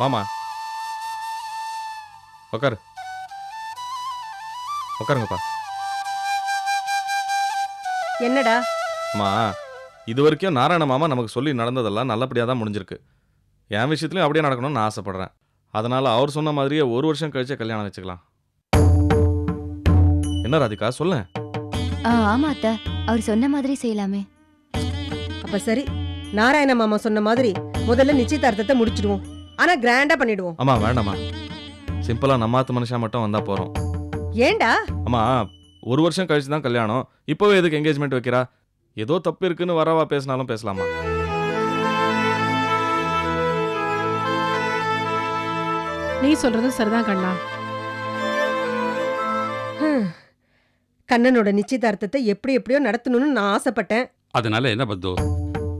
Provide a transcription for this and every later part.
வாமா உக்காரு. உட்காருங்கப்பா என்னடா? அம்மா இது வரைக்கும் நாராயண மாமா நமக்கு சொல்லி நடந்ததெல்லாம் நல்லபடியாக தான் முடிஞ்சிருக்கு. என் விஷயத்துலையும் அப்படியே நடக்கணும்னு நான் ஆசைப்படுறேன். அதனால அவர் சொன்ன மாதிரியே ஒரு வருஷம் கழிச்சே கல்யாணம் வச்சுக்கலாம். என்ன ராதிகா சொல்ல. ஆ ஆமா அத்தை. அவர் சொன்ன மாதிரி செய்யலாமே. அப்ப சரி. நாராயண மாமா சொன்ன மாதிரி முதல்ல நிச்சயதார்த்தத்தை முடிச்சிடுவோம். ஆனா கிராண்டா பண்ணிடுவோம். அம்மா வேண்டாம்மா. சிம்பிளாக நம்மாத்து மனுஷா மட்டும் வந்தால் போகிறோம் ஏன்டா அம்மா ஒரு வருஷம் கழிச்சு தான் கல்யாணம். இப்போவே எதுக்கு என்கேஜ்மெண்ட் வைக்கிறா? ஏதோ தப்பு இருக்குன்னு வரவா பேசினாலும் பேசலாமா? நீ சொல்றது சரிதான் கண்ணா. ஹம். கண்ணனோட நிச்சயதார்த்தத்தை எப்படி எப்படியோ நடத்தணும்னு நான் ஆசைப்பட்டேன். அதனால என்ன பத்து?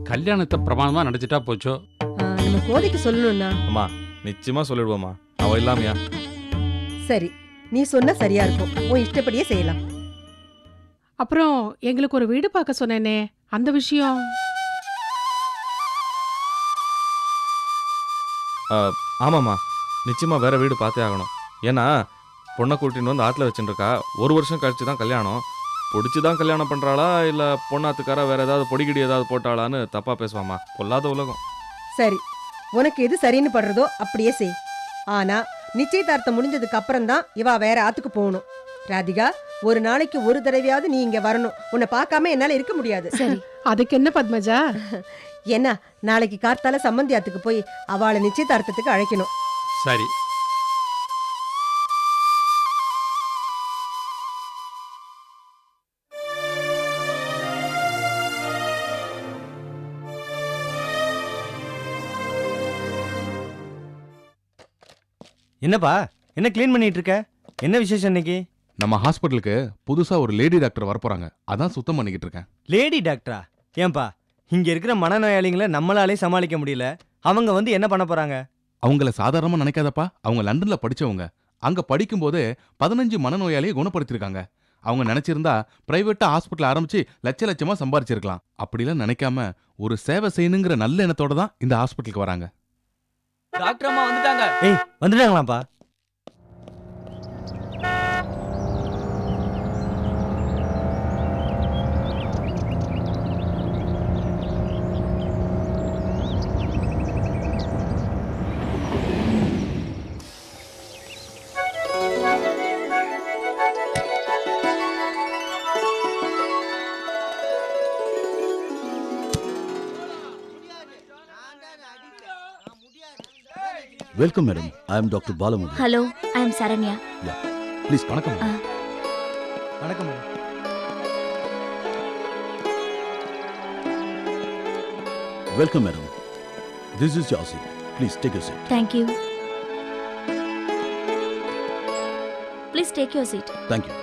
கல்யாணத்தை பிரமாணமா நடத்திட்டா போச்சோ? நம்ம கோதைக்கு சொல்லணும்னா? அம்மா நிச்சயமா சொல்லிடுவோம்மா. அவ இல்லாமையா? சரி நீ சொன்னா சரியா இருக்கும். உன் இஷ்டப்படியே செய்யலாம். அப்புறம் எங்களுக்கு ஒரு வீடு பார்க்க சொன்னேனே அந்த விஷயம்? ஆமாம்மா. நிச்சயமா வேற வீடு பார்த்தே ஆகணும். ஏன்னா பொண்ணை கூட்டின்னு வந்து ஆற்றுல வச்சுருக்கா ஒரு வருஷம் கழிச்சு தான் கல்யாணம். பிடிச்சி தான் கல்யாணம் பண்ணுறாளா இல்லை பொண்ணாத்துக்காரா வேற ஏதாவது பொடிகிடி ஏதாவது போட்டாளான்னு தப்பாக பேசுவாம்மா. பொல்லாத உலகம். சரி உனக்கு எது சரின்னு படுறதோ அப்படியே செய். ஆனா நிச்சயதார்த்தம் முடிஞ்சதுக்கு அப்புறம் தான் இவா வேற ஆத்துக்கு போகணும். ராதிகா ஒரு நாளைக்கு ஒரு தடவையாவது நீ இங்க வரணும். உன்னை பார்க்காம என்னால இருக்க முடியாது. சரி அதுக்கு என்ன பத்மஜா? என்ன நாளைக்கு கார்த்தால சம்மந்தி ஆத்துக்கு போய் அவளை நிச்சயதார்த்தத்துக்கு அழைக்கணும். சரி. என்னப்பா? என்ன க்ளீன் பண்ணிட்டு இருக்க என்ன விசேஷம் இன்னைக்கு? நம்ம ஹாஸ்பிட்டலுக்கு புதுசா ஒரு லேடி டாக்டர் வரப்போறாங்க. அதான் சுத்தம் பண்ணிக்கிட்டு இருக்கேன் லேடி டாக்டரா? ஏன்பா? இங்க இருக்கிற மனநோயாளிகளை நம்மளாலே சமாளிக்க முடியல. அவங்க வந்து என்ன பண்ண போறாங்க? அவங்கள சாதாரணமா நினைக்காதப்பா. அவங்க லண்டன்ல படிச்சவங்க. அங்க படிக்கும்போதே பதினஞ்சு மனநோயாளியை குணப்படுத்திருக்காங்க அவங்க நினைச்சிருந்தா பிரைவேட்டா ஹாஸ்பிட்டல் ஆரம்பிச்சு லட்ச லட்சமா சம்பாரிச்சிருக்கலாம். அப்படிலாம் நினைக்காம ஒரு சேவை செய்யணுங்கிற நல்ல எண்ணத்தோட தான் இந்த ஹாஸ்பிட்டலுக்கு வராங்க. டாக்டர் அம்மா வந்துட்டாங்க. ஏய் வந்துட்டாங்களாப்பா welcome madam I am doctor Balamurugan hello I'm Saranya please வணக்கம். வணக்கம் madam welcome madam this is your seat please take your seat thank you please take your seat thank you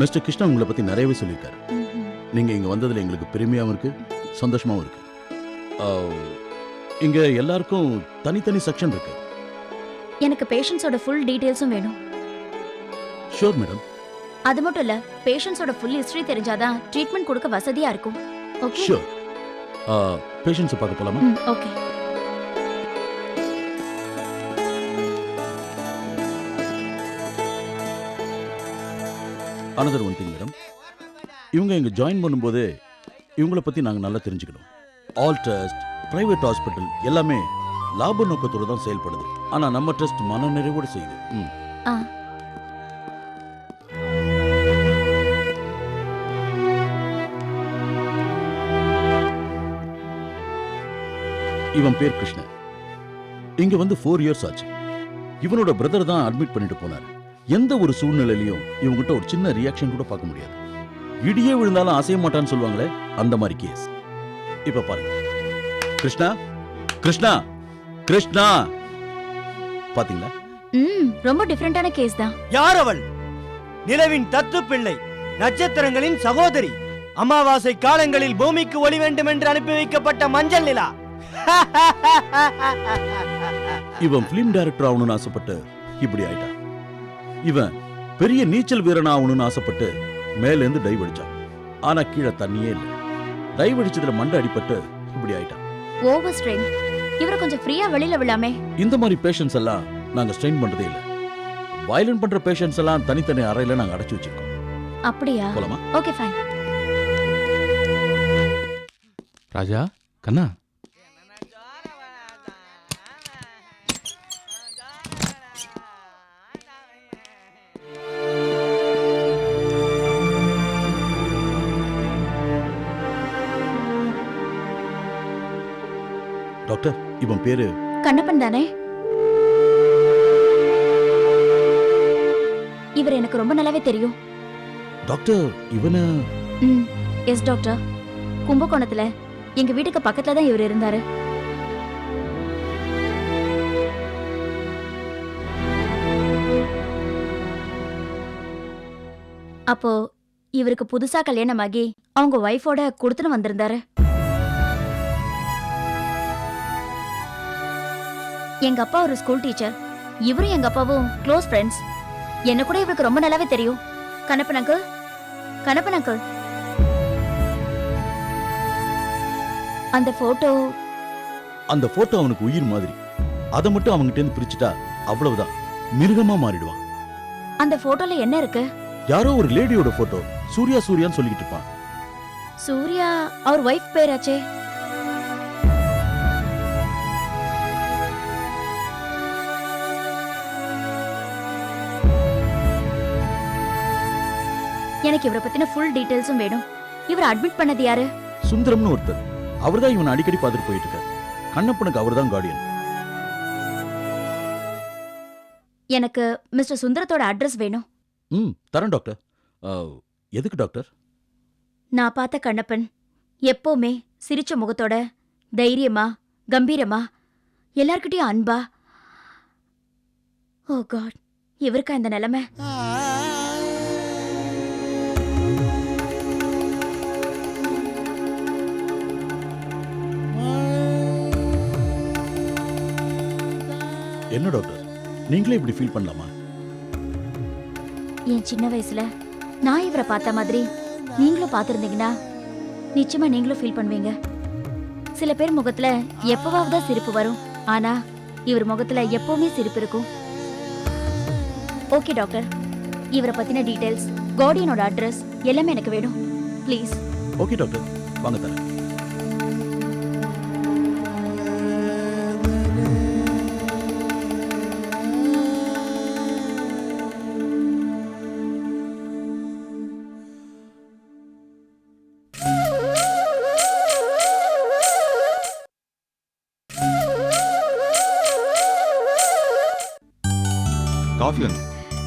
mister Krishna உங்களை பத்தி நிறையவே சொல்லியிருக்காரு. நீங்க இங்க வந்ததுல எங்களுக்கு பெருமையாவும் இருக்கு சந்தோஷமாவும் இருக்கு. ஆஹ், இங்க எல்லாருக்கும் தனித்தனி செக்ஷன் இருக்கு. எனக்கு பேஷண்ட்ஸோட ஃபுல் டீடைல்ஸும் வேணும். ஷூர் மேடம் அது மட்டும் இல்ல பேஷண்ட்ஸோட ஃபுல் ஹிஸ்டரி தெரிஞ்சாதான் ட்ரீட்மெண்ட் கொடுக்க வசதியா இருக்கும். ஓகே ஷூர் பேஷண்ட்ஸை பார்க்க போலாமா? Okay another one thing madam இவங்க இங்க ஜாயின் பண்ணும்போது இவங்கள பத்தி நாங்க நல்லா தெரிஞ்சுக்கணும். ஆல் ட்ரஸ்ட் பிரைவேட் ஹாஸ்பிட்டல் எல்லாமே லாப நோக்கத்தோட தான் செயல்படுது. ஆனா நம்ம ட்ரஸ்ட் மன நிறைவோடு செய்யுது. ம். ஆ. இவன் பேர் கிருஷ்ணன். இங்க வந்து ஃபோர் இயர்ஸ் ஆச்சு. இவனோட பிரதர் தான் அட்மிட் பண்ணிட்டு போனார். எந்த ஒரு சூழ்நிலையிலையும் இவங்கிட்ட ஒரு சின்ன ரியாக்ஷன் கூட பார்க்க முடியாது. இடியே விழுந்தாலும் அசைய மாட்டான்னு சொல்லுவாங்களே அந்த மாதிரி கேஸ் இப்ப பாருங்க. கிருஷ்ணா கிருஷ்ணா கிருஷ்ணா. பாத்தீங்களா? ம் ரொம்ப டிஃப்ரெண்டான கேஸ் தான். யார் அவள்? நிலவின் தத்து பிள்ளை நட்சத்திரங்களின் சகோதரி அமாவாசை காலங்களில் பூமிக்கு ஒளி வேண்டும் என்று அனுப்பி வைக்கப்பட்ட மஞ்சள் நிலா. இவன் பிலிம் டைரக்டர் ஆகணும்னு ஆசைப்பட்டு இப்படி ஆயிட்டான் இவன் பெரிய நீச்சல் வீரன் ஆகணும்னு ஆசைப்பட்டு மேல இருந்து டைவ் அடிச்சான். ஆனா கீழே தண்ணியே இல்லை. டைவ் அடிச்சதுல மண்டை அடிபட்டு இப்படி ஆயிட்டான் ஓவர் ஸ்ட்ரெயின் இவரை கொஞ்சம் ஃப்ரீயா வெளியில விடாமே இந்த மாதிரி பேஷண்ட்ஸ் எல்லாம் நாங்க ஸ்ட்ரெயின் பண்றதே இல்ல. வயலன் பண்ற பேஷண்ட்ஸ் எல்லாம் தனித்தனி அறையில நாங்க அடைச்சு வச்சிருக்கோம். அப்படியா? போலாமா? Okay fine Raja Kanna. இவன் பேரு? கண்ணப்பன் தானே? இவர் எனக்கு ரொம்ப நல்லாவே தெரியும். டாக்டர் இவன ம் எஸ் டாக்டர். கும்பகோணத்துல எங்க வீட்டுக்கு பக்கத்துல தான் இவர் இருந்தாரு. அப்போ இவருக்கு புதுசா கல்யாணமாகி அவங்க ஒய்ஃபோட கொடுத்துன்னு வந்திருந்தாரு. எங்க அப்பா ஒரு ஸ்கூல் டீச்சர் இவரும் எங்க அப்பாவும் க்ளோஸ் ஃப்ரெண்ட்ஸ் என்ன கூட இவருக்கு ரொம்ப நல்லாவே தெரியும். கணப்பன் அங்கிள் கணப்பன் அங்கிள் அந்த போட்டோ அந்த போட்டோ அவனுக்கு உயிர் மாதிரி. அதை மட்டும் அவன்கிட்ட இருந்து பிரிச்சுட்டா அவ்வளவுதான். மிருகமா மாறிடுவான். அந்த போட்டோல என்ன இருக்கு? யாரோ ஒரு லேடியோட போட்டோ சூர்யா சூர்யான்னு சொல்லிக்கிட்டு இருப்பான். சூர்யா அவர் ஒய்ஃப் பேராச்சே. எனக்கு இவரை பத்தின ஃபுல் டீடைல்ஸும் வேணும். இவரை அட்மிட் பண்ணது யாரு? சுந்தரம்னு ஒருத்தர். அவர்தான் இவனை அடிக்கடி பார்த்துட்டு போயிட்டு இருக்காரு கண்ணப்பனுக்கு அவர்தான் கார்டியன் எனக்கு மிஸ்டர் சுந்தரத்தோட அட்ரஸ் வேணும். ம் தரேன் டாக்டர் எதுக்கு டாக்டர் நான் பார்த்த கண்ணப்பன் எப்பவுமே சிரிச்ச முகத்தோட தைரியமா கம்பீரமா எல்லார்கிட்டயும் அன்பா. ஓ காட் இவருக்கா இந்த நிலைமை? என்ன டாக்டர் நீங்களே இப்படி ஃபீல் பண்ணலாமா? என் சின்ன வயசுல நான் இவரை பார்த்த மாதிரி நீங்களும் பார்த்திருந்தீங்கன்னா நிச்சயமா நீங்களும் ஃபீல் பண்ணுவீங்க. சில பேர் முகத்துல எப்பவாவது தான் சிரிப்பு வரும். ஆனா இவர் முகத்துல எப்பவுமே சிரிப்பு இருக்கும். ஓகே டாக்டர் இவரை பத்தின டீடைல்ஸ் கார்டியனோட அட்ரஸ் எல்லாமே எனக்கு வேணும். ப்ளீஸ் ஓகே டாக்டர் வாங்க தரேன்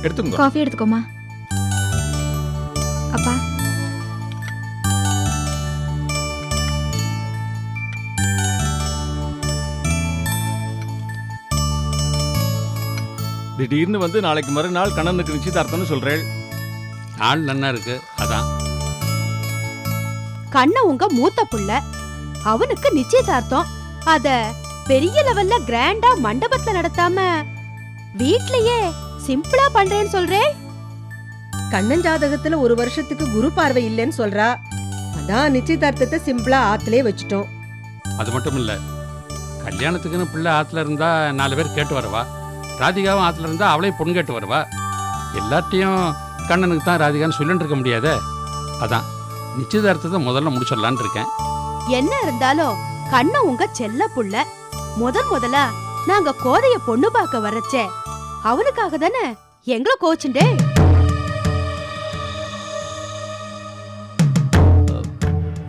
வந்து எடுத்துக்கோங்க. காஃபி எடுத்துக்கோமா? அப்பா. திடீர்னு வந்து நாளைக்கு மறுநாள் கண்ணனுக்கு நிச்சயதார்த்தம்னு சொல்றேன் நாள் நன்னா இருக்கு அதான். கண்ண உங்க மூத்த புள்ள. அவனுக்கு நிச்சயதார்த்தம். அத பெரிய லெவல்ல கிராண்டா மண்டபத்துல நடத்தாம வீட்லயே சிம்பிளா பண்றேன்னு சொல்றேன் கண்ணன் ஜாதகத்துல ஒரு வருஷத்துக்கு குரு பார்வை இல்லைன்னு சொல்றா. அதான் நிச்சயதார்த்தத்தை சிம்பிளா ஆத்திலே வச்சுட்டோம். அது மட்டும் இல்ல கல்யாணத்துக்குன்னு பிள்ளை ஆத்துல இருந்தா நாலு பேர் கேட்டு வரவா? ராதிகாவும் ஆத்துல இருந்தா அவளே பொண்ணு கேட்டு வருவா? எல்லார்ட்டையும் கண்ணனுக்கு தான் ராதிகான்னு சொல்லிட்டு இருக்க முடியாதே? அதான் நிச்சயதார்த்தத்தை முதல்ல முடிச்சிடலான்னு இருக்கேன். என்ன இருந்தாலும் கண்ண உங்க செல்ல புள்ள. முதன் முதலா நாங்க கோதைய பொண்ணு பார்க்க வரச்சே அவனுக்காக தானே? எங்களை கோச்சுண்டே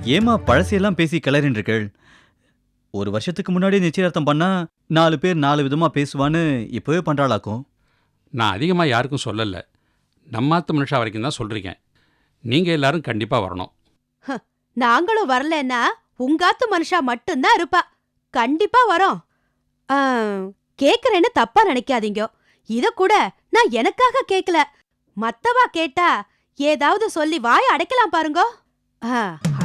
ஏமா பழசையெல்லாம் பேசி கிளறின்றிருக்கள் ஒரு வருஷத்துக்கு முன்னாடி நிச்சயதார்த்தம் பண்ணா நாலு பேர் நாலு விதமா பேசுவான்னு இப்பவே பண்றாளாக்கும் நான் அதிகமாக யாருக்கும் சொல்லலை. நம்மாத்த மனுஷா வரைக்கும் தான் சொல்றீங்க. நீங்க எல்லாரும் கண்டிப்பா வரணும். நாங்களும் வரலன்னா உங்காத்து மனுஷா மட்டும்தான் இருப்பா. கண்டிப்பா வரோம். ஆ, கேக்குறேன்னு தப்பா நினைக்காதீங்க. இத கூட நான் எனக்காக கேக்கல. மத்தவா கேட்டா ஏதாவது சொல்லி வாய அடைக்கலாம் பாருங்க.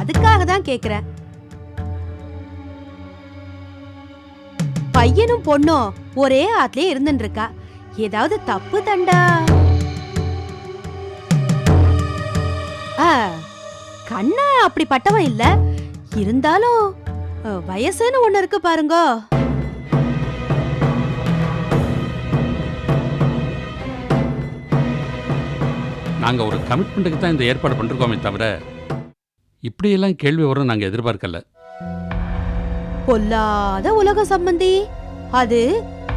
அதுக்காக தான் கேக்குறேன். பையனும் பொண்ணும் ஒரே ஆத்லயே இருந்துட்டு இருக்கா ஏதாவது தப்பு தண்டா? ஆ, அப்படிப்பட்டவன் இல்ல. இருந்தாலும் வயசுன்னு ஒண்ணு இருக்கு பாருங்க. நாங்கள் ஒரு கமிட்மெண்ட்டுக்கு தான் இந்த ஏற்பாடு பண்ணிருக்கோமே தவிர இப்படியெல்லாம் கேள்வி வரும் நாங்கள் எதிர்பார்க்கல. பொல்லாத உலக சம்பந்தி. அது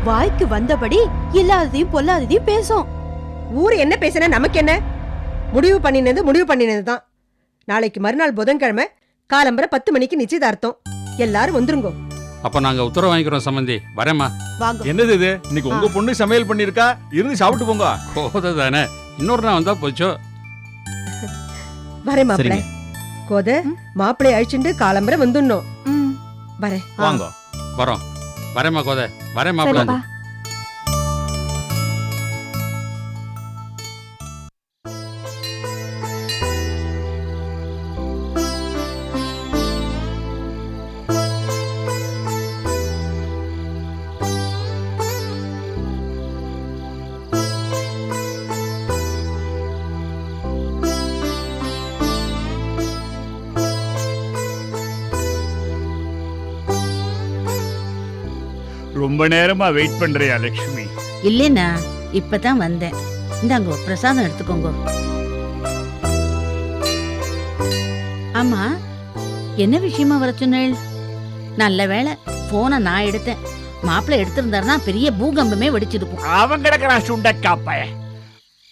வாய்க்கு வந்தபடி இல்லாததையும் பொல்லாததையும் பேசும். ஊர் என்ன பேசினா நமக்கு என்ன? முடிவு பண்ணினது முடிவு பண்ணினது தான் நாளைக்கு மறுநாள் புதன்கிழமை காலம்பரை பத்து மணிக்கு நிச்சயதார்த்தம். எல்லாரும் வந்துருங்கோ. அப்போ நாங்கள் உத்தரவு வாங்கிக்கிறோம் சம்மந்தி வரேம்மா. வாங்க. என்னது இது? இன்னைக்கு உங்க பொண்ணு சமையல் பண்ணிருக்கா? இருந்து சாப்பிட்டு போங்க. தானே. இன்னொரு நாள் வந்தால் போச்சோ? வரேன் மாப்பிள்ள கோத மாப்பிள்ளைய அழிச்சுண்டு காலம்பரை வந்துடணும். வரேன். வாங்க. வரோம். வரேம்மா கோதை. வரேன் மாப்பிள்ள சரிப்பா ரொம்ப நேரமா வெயிட் பண்றியா லட்சுமி இல்லைண்ணா இப்பதான் வந்தேன். இந்தாங்கோ பிரசாதம் எடுத்துக்கோங்க. ஆமா என்ன விஷயமா வர சொன்னேள்? நல்ல வேளை போனை நான் எடுத்தேன். மாப்பிள்ளை எடுத்திருந்தாருன்னா பெரிய பூகம்பமே வெடிச்சிருக்கும். அவன் கிடக்குறான் சுண்டக்காப்ப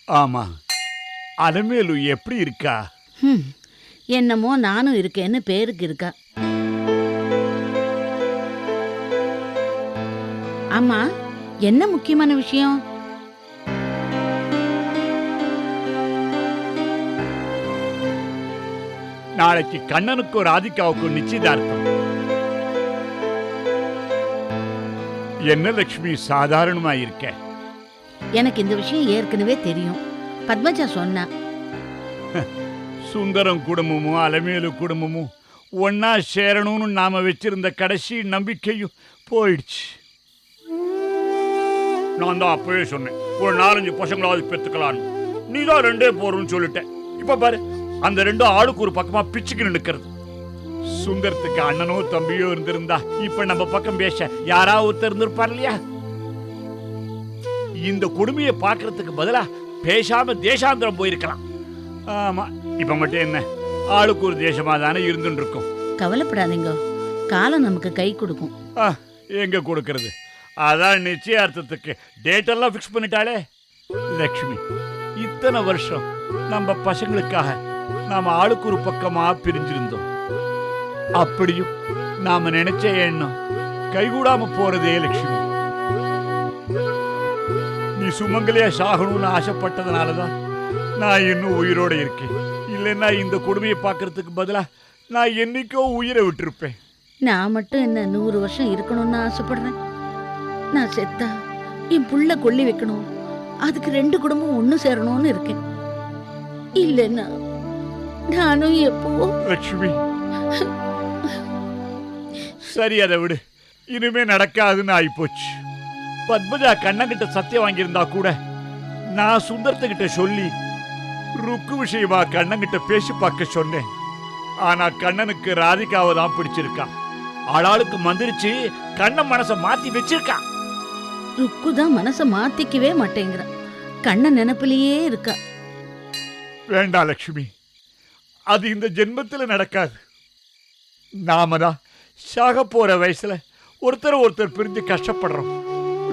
ஆமா அலமேலு எப்படி இருக்கா? ஹம், என்னமோ நானும் இருக்கேன்னு பேருக்கு இருக்கா. ஆமா என்ன முக்கியமான விஷயம்? நாளைக்கு கண்ணனுக்கும் ராதிகாவுக்கும் நிச்சயதார்த்தம். என்ன லட்சுமி சாதாரணமா இருக்க? எனக்கு இந்த விஷயம் ஏற்கனவே தெரியும். பத்மஜா சொன்னா. சுந்தரம் குடும்பமும் அலமேலு குடும்பமும் ஒன்னா சேரணும்னு நாம வச்சிருந்த கடைசி நம்பிக்கையும் போயிடுச்சு. நான் தான் அப்பவே சொன்னேன். ஒரு நாலஞ்சு பசங்களாவது பெத்துக்கலாம் நீ தான் ரெண்டே போறோம்னு சொல்லிட்டேன். இப்ப பாரு அந்த ரெண்டும் ஆளுக்கு ஒரு பக்கமா பிச்சுக்கு நிற்கிறது சுந்தரத்துக்கு அண்ணனோ தம்பியோ இருந்திருந்தா இப்ப நம்ம பக்கம் பேச யாராவது ஒருத்தர் இருந்திருப்பார் இல்லையா? இந்த கொடுமையை பார்க்கறதுக்கு பதிலா பேசாம தேசாந்திரம் போயிருக்கலாம். ஆமா இப்ப மட்டும் என்ன? ஆளுக்கு ஒரு தேசமா தானே இருந்துட்டு இருக்கோம் கவலைப்படாதீங்க. காலம் நமக்கு கை கொடுக்கும். எங்க கொடுக்கறது? அதான் நிச்சயார்த்தத்துக்கு டேட் எல்லாம் ஃபிக்ஸ் பண்ணிட்டாளே. லக்ஷ்மி இத்தனை வருஷம் நம்ம பசங்களுக்காக நாம ஆளுக்கு ஒரு பக்கமா பிரிஞ்சிருந்தோம். அப்படியும் நாம நினைச்ச எண்ணம் கைகூடாம போறதே லக்ஷ்மி. நீ சுமங்கலியா சாகணும்னு ஆசைப்பட்டதுனாலதான் நான் இன்னும் உயிரோட இருக்கேன். இல்லைன்னா இந்த கொடுமையை பார்க்கறதுக்கு பதிலா நான் என்னைக்கோ உயிரை விட்டுருப்பேன். நான் மட்டும் என்ன நூறு வருஷம் இருக்கணும்னு ஆசைப்படுறேன்? நான் செத்தா என் புள்ள கொல்லி வைக்கணும். அதுக்கு ரெண்டு குடும்பம் ஒன்று சேரணும்னு இருக்கேன். இல்லைன்னா நானும் எப்போ லட்சுமி. சரி அதை விடு. இனிமே நடக்காதுன்னு ஆயிப்போச்சு. பத்மஜா கண்ணங்கிட்ட சத்தியம் வாங்கியிருந்தா கூட நான் சுந்தரத்துக்கிட்ட சொல்லி ருக்கு விஷயமா கண்ணங்கிட்ட பேசி பார்க்க சொன்னேன். ஆனா கண்ணனுக்கு ராதிகாவை தான் பிடிச்சிருக்கான் ஆளாளுக்கு மந்திரிச்சு கண்ணன் மனசை மாத்தி வச்சிருக்கான் ருக்கு தான் மனசை மாத்திக்கவே மாட்டேங்கிறான் கண்ண நினைப்பிலேயே இருக்கா. வேண்டாம் லட்சுமி. அது இந்த ஜென்மத்தில் நடக்காது. நாம தான் சாக போற வயசுல ஒருத்தர் ஒருத்தர் பிரிஞ்சு கஷ்டப்படுறோம்.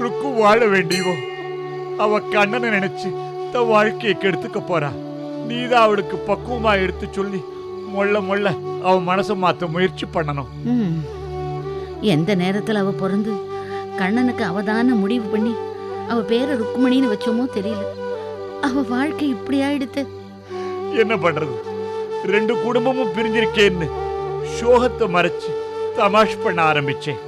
ருக்கு வாழ வேண்டியவோ? அவ கண்ணனை நினைச்சு தன் வாழ்க்கையை கெடுத்துக்க போறா. நீதான் அவளுக்கு பக்குவமா எடுத்து சொல்லி மொள்ள மொள்ள அவ மனசை மாத்த முயற்சி பண்ணணும். எந்த நேரத்துல அவ பிறந்து கண்ணனுக்கு அவதான முடிவு பண்ணி அவ பேரை ருக்குமணின்னு வச்சோமோ தெரியல. அவ வாழ்க்கை இப்படி ஆயிடுத்து. என்ன பண்றது? ரெண்டு குடும்பமும் பிரிஞ்சிருக்கேன்னு சோகத்தை மறைச்சு தமாஷ் பண்ண ஆரம்பிச்சேன்.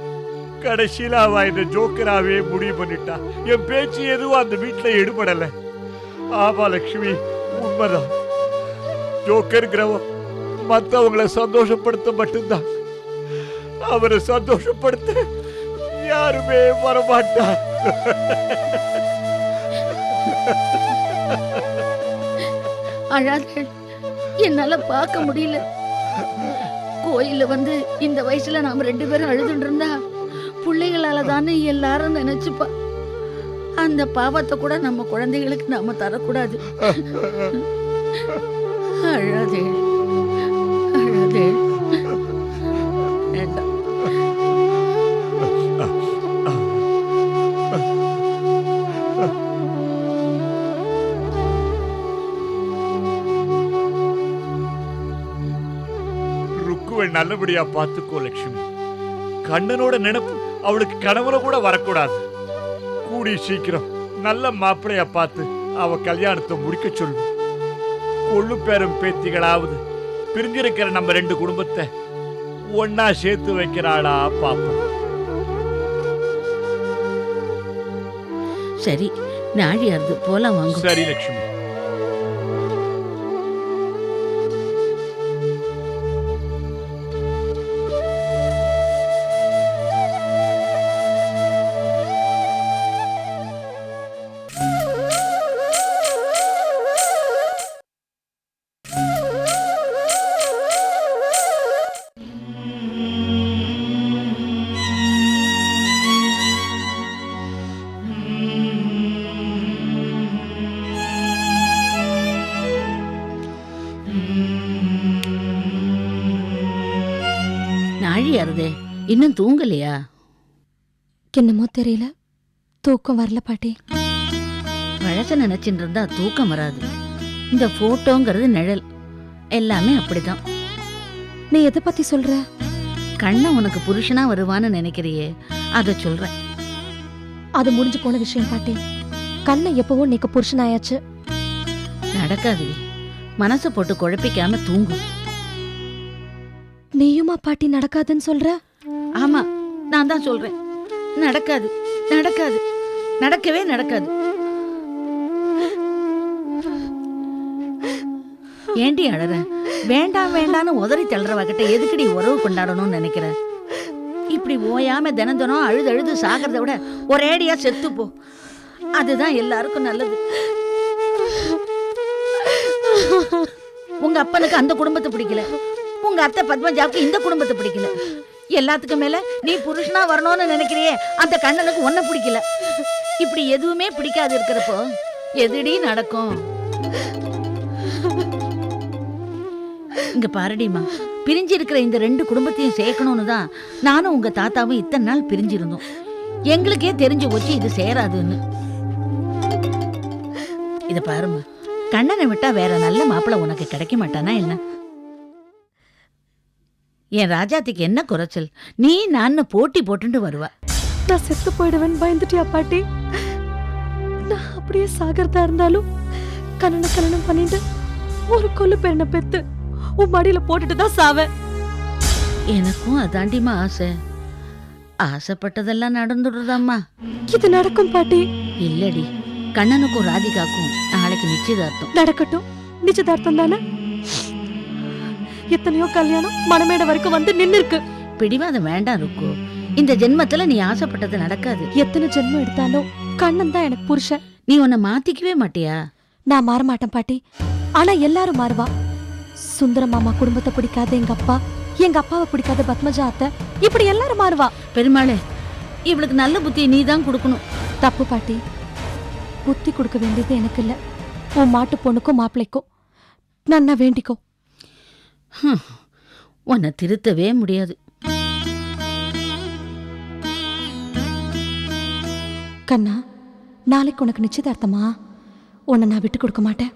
கடைசியில அவ இந்த ஜோக்கராவே முடிவு பண்ணிட்டா. என் பேச்சு எதுவும் அந்த வீட்டில் எடுபடலை. ஆமா லக்ஷ்மி உண்மைதான் ஜோக்கருங்கிறவ மற்றவங்களை சந்தோஷப்படுத்த மட்டும்தான். அவரை சந்தோஷப்படுத்த யாருமே வரமாட்டா. அழாத. என்னால பார்க்க முடியல. கோயில்ல வந்து இந்த வயசுல நாம ரெண்டு பேரும் அழுதுட்டு இருந்தா பிள்ளைகளால தானே எல்லாரும் நினைச்சுப்பா. அந்த பாவத்தை கூட நம்ம குழந்தைகளுக்கு நாம தரக்கூடாது. அழாதே. அழாதே. நல்லபடியா பார்த்துக்கோ லட்சுமி கண்ணனோட நினைப்பு அவளுக்கு கனவுல கூட வரக்கூடாது. கூடி சீக்கிரம் நல்ல மாப்பிளையா பார்த்து அவ கல்யாணத்தை முடிக்க சொல்லு. கொள்ளு பேரும் பேத்திகளாவது பிரிஞ்சிருக்கிற நம்ம ரெண்டு குடும்பத்தை ஒன்னா சேர்த்து வைக்கிறாளா பாப்போம் சரி நாழியாருது போலாம் வாங்க. சரி லட்சுமி நாழியாருதே இன்னும் தூங்கலையா? என்னமோ தெரியல. தூக்கம் வரல பாட்டி. பழச நினைச்சிட்டு இருந்தா தூக்கம் வராது. இந்த போட்டோங்கிறது நிழல். எல்லாமே அப்படிதான். நீ எதை பத்தி சொல்ற? கண்ணன் உனக்கு புருஷனா வருவான்னு நினைக்கிறியே. அத சொல்றேன் அது முடிஞ்சு போன விஷயம் பாட்டி. கண்ணை எப்பவோ நீக்கு புருஷனாயாச்சு. நடக்காது. மனசை போட்டு குழப்பிக்காம தூங்கு. நீயுமா பாட்டி நடக்காதுன்னு சொல்ற? ஆமா நான் தான் சொல்றேன். நடக்காது நடக்காது நடக்கவே நடக்காது. ஏண்டி அழற? வேண்டாம் வேண்டான்னு உதறி தள்ளுறவகிட்ட எதுக்கடி உறவு கொண்டாடணும்னு நினைக்கிற? இப்படி ஓயாம தினம் தினம் அழுது அழுது சாகிறத விட ஒரேடியா செத்து போ. அதுதான் எல்லாருக்கும் நல்லது. உங்க அப்பனுக்கு அந்த குடும்பத்தை பிடிக்கல. உங்க அத்தை பத்மஜாவுக்கு இந்த குடும்பத்தை பிடிக்கல. எல்லாத்துக்கும் மேல நீ புருஷனா வரணும்னு நினைக்கிறியே அந்த கண்ணனுக்கு ஒன்ன பிடிக்கல. இப்படி எதுவுமே பிடிக்காது இருக்கிறப்போ எதுடி நடக்கும்? இங்க பாருடிமா பிரிஞ்சு இருக்கிற இந்த ரெண்டு குடும்பத்தையும் சேர்க்கணும்னு தான் நானும் உங்க தாத்தாவும் இத்தனை நாள் பிரிஞ்சிருந்தோம். எங்களுக்கே தெரிஞ்சு போச்சு இது சேராதுன்னு. இத பாருமா கண்ணனை விட்டா வேற நல்ல மாப்பிள்ள உனக்கு கிடைக்க மாட்டானா என்ன? என் ராஜாத்திக்கு என்ன குறைச்சல்? நீ நான் போட்டி போட்டுட்டு வருவா. நான் செத்து போயிடுவேன்னு பயந்துட்டியா பாட்டி? நான் அப்படியே சாகிறதா இருந்தாலும் கல்யாண கல்யாணம் பண்ணிட்டு ஒரு கொல்லு பெண்ணை பெத்து உன் மடியில போட்டுட்டு தான் சாவேன். எனக்கும் அதாண்டிமா ஆசை. ஆசைப்பட்டதெல்லாம் நடந்துடுறதாம்மா. இது நடக்கும் பாட்டி. இல்லடி. கண்ணனுக்கும் ராதிகாக்கும் நாளைக்கு நிச்சயதார்த்தம். நடக்கட்டும். நிச்சயதார்த்தம் தானே? எத்தனையோ கல்யாணம் மணமேடை வரைக்கும் வந்து நின்னு இருக்கு பிடிவாதம் வேண்டாம் ருக்கு. இந்த ஜென்மத்துல நீ ஆசைப்பட்டது நடக்காது. எத்தனை ஜென்மம் எடுத்தாலும் கண்ணன் தான் எனக்கு புருஷன். நீ உன்னை மாத்திக்கவே மாட்டியா? நான் மாற மாட்டேன் பாட்டி. ஆனா எல்லாரும் மாறுவா. சுந்தர மாமா குடும்பத்தை பிடிக்காத எங்க அப்பா எங்க அப்பாவை பிடிக்காத பத்மஜா அத்தை இப்படி எல்லாரும் மாறுவா. பெருமாளே இவளுக்கு நல்ல புத்தியை நீ தான் கொடுக்கணும். தப்பு பாட்டி. புத்தி கொடுக்க வேண்டியது எனக்கு இல்ல. உன் மாட்டு பொண்ணுக்கும் மாப்பிள்ளைக்கும். நன்னா வேண்டிக்கோ. உன்னை திருத்தவே முடியாது. கண்ணா நாளைக்கு உனக்கு நிச்சயதார்த்தமா? உன்னை நான் விட்டு கொடுக்க மாட்டேன்.